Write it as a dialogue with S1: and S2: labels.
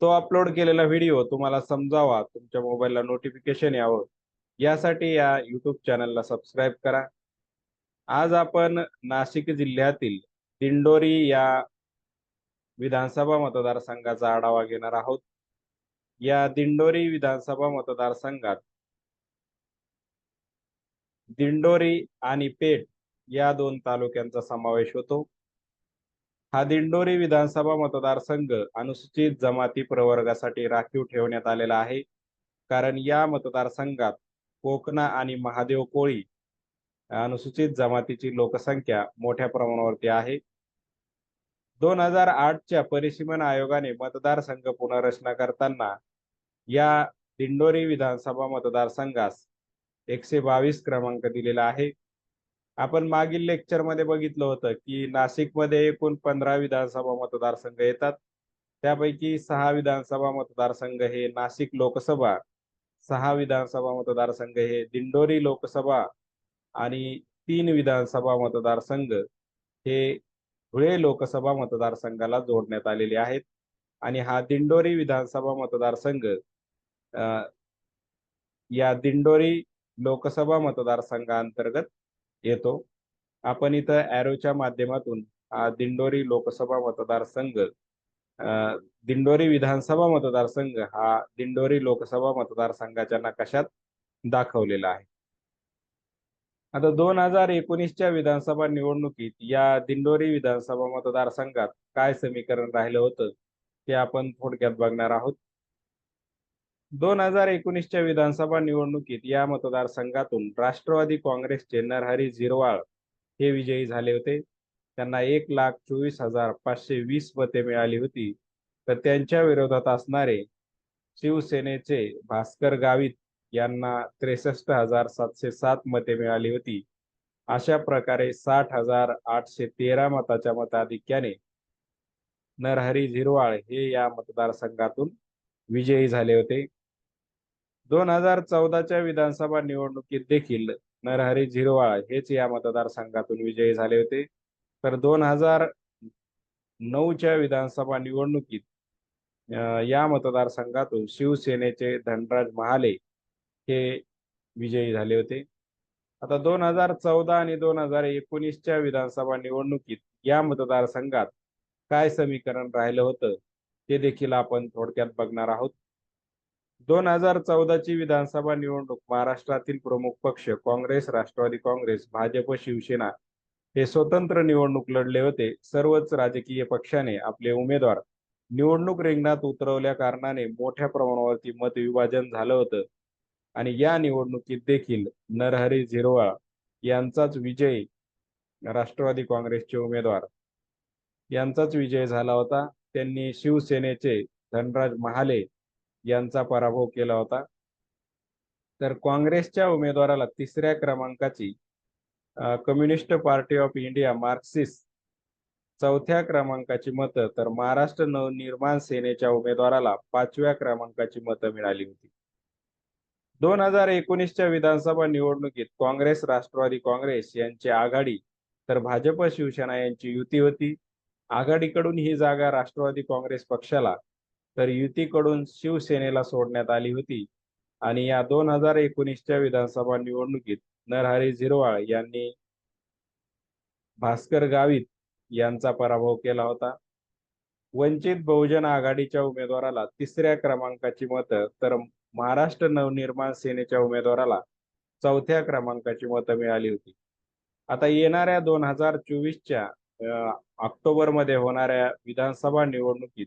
S1: तो अपलोड केलेला व्हिडिओ तुम्हाला समजावा. तुमच्या मोबाईलला नोटिफिकेशन यावं. यासाठी या युट्यूब चॅनलला सबस्क्राईब करा. आज आपण नाशिक जिल्ह्यातील दिंडोरी या विधानसभा मतदारसंघाचा आढावा घेणार आहोत. या दिंडोरी विधानसभा मतदारसंघात दिंडोरी आणि पेठ या दोन तालुक्यांचा समावेश होतो. हा दिंडोरी विधानसभा मतदारसंघ अनुसूचित जमाती प्रवर्गासाठी राखीव ठेवण्यात आलेला आहे. कारण या मतदारसंघात कोकणा आणि महादेव कोळी अनुसूचित जमातीची लोकसंख्या मोठ्या प्रमाणावरती आहे. दोन हजार आठच्या परिसीमन आयोगाने मतदारसंघ पुनर्रचना करताना या दिंडोरी विधानसभा मतदारसंघास एकशे बावीस क्रमांक दिलेला आहे. आपण मागील लेक्चरमध्ये बघितलं होतं की नाशिकमध्ये एकूण पंधरा विधानसभा मतदारसंघ येतात. त्यापैकी सहा विधानसभा मतदारसंघ हे नाशिक लोकसभा सहा विधानसभा मतदारसंघ हे दिंडोरी लोकसभा आणि तीन विधानसभा मतदारसंघ हे धुळे लोकसभा मतदारसंघाला जोडण्यात आलेले आहेत. आणि हा दिंडोरी विधानसभा मतदारसंघ या दिंडोरी लोकसभा मतदारसंघाअंतर्गत येतो. आपण इथं ॲरोच्या माध्यमातून दिंडोरी लोकसभा मतदारसंघ दिंडोरी विधानसभा मतदारसंघ हा दिंडोरी लोकसभा मतदारसंघाच्या नकाशात दाखवलेला आहे. आता दोन हजार एकोणीसच्या विधानसभा निवडणुकीत या दिंडोरी विधानसभा मतदारसंघात काय समीकरण राहिलं होतं ते आपण थोडक्यात बघणार आहोत. दोन हजार एकोणीसच्या विधानसभा निवडणुकीत या मतदारसंघातून राष्ट्रवादी काँग्रेसचे नरहरी झिरवाळ हे विजयी झाले होते. त्यांना एक लाख चोवीस हजार पाचशे वीस मते मिळाली होती. तर त्यांच्या विरोधात असणारे शिवसेनेचे भास्कर गावित यांना त्रेसष्ट हजार सातशे सात मते मिळाली होती. अशा प्रकारे साठ हजार आठशे तेरा मताच्या मताधिक्याने नरहरी झिरवाळ हे या मतदारसंघातून विजयी झाले होते. दोन हजार चौदाच्या विधानसभा निवडणुकीत देखील नरहरी झिरवाळ हेच या मतदारसंघातून विजयी झाले होते. तर दोन हजार नऊच्या विधानसभा निवडणुकीत या मतदारसंघातून शिवसेनेचे धनराज महाले हे विजयी झाले होते. आता दोन हजार चौदा आणि दोन हजार एकोणीसच्या विधानसभा निवडणुकीत या मतदारसंघात काय समीकरण राहिलं होतं ते देखील आपण थोडक्यात बघणार आहोत. दोन हजार चौदाची विधानसभा निवडणूक महाराष्ट्रातील प्रमुख पक्ष काँग्रेस राष्ट्रवादी काँग्रेस भाजप शिवसेना हे स्वतंत्र निवडणूक लढले होते. सर्वच राजकीय पक्षाने आपले उमेदवार निवडणूक रिंगणात उतरवल्या कारणाने मोठ्या प्रमाणावरती मतविभाजन झालं होतं. आणि या निवडणुकीत देखील नरहरी झिरवाळ यांचाच विजय राष्ट्रवादी काँग्रेसचे उमेदवार यांचाच विजय झाला होता. त्यांनी शिवसेनेचे धनराज महाले यांचा पराभव केला होता. तर काँग्रेसच्या उमेदवाराला तिसऱ्या क्रमांकाची Communist Party of India Marxist चौथ्या क्रमांकाची मतं तर महाराष्ट्र नवनिर्माण सेनेच्या उमेदवाराला पाचव्या क्रमांकाची मतं मिळाली होती. दोन हजार एकोणीसच्या विधानसभा निवडणुकीत काँग्रेस राष्ट्रवादी काँग्रेस यांची आघाडी तर भाजप शिवसेना यांची युती होती. आघाडीकडून ही जागा राष्ट्रवादी काँग्रेस पक्षाला तर युतीकडून शिवसेनेला सोडण्यात आली होती. आणि या दोन हजार एकोणीसच्या विधानसभा निवडणुकीत नरहरी झिरवाळ यांनी भास्कर गावित यांचा पराभव केला होता. वंचित बहुजन आघाडीच्या उमेदवाराला तिसऱ्या क्रमांकाची मतं तर महाराष्ट्र नवनिर्माण सेनेच्या उमेदवाराला चौथ्या क्रमांकाची मतं मिळाली होती. आता येणाऱ्या दोन हजार चोवीसच्या ऑक्टोबरमध्ये होणाऱ्या विधानसभा निवडणुकीत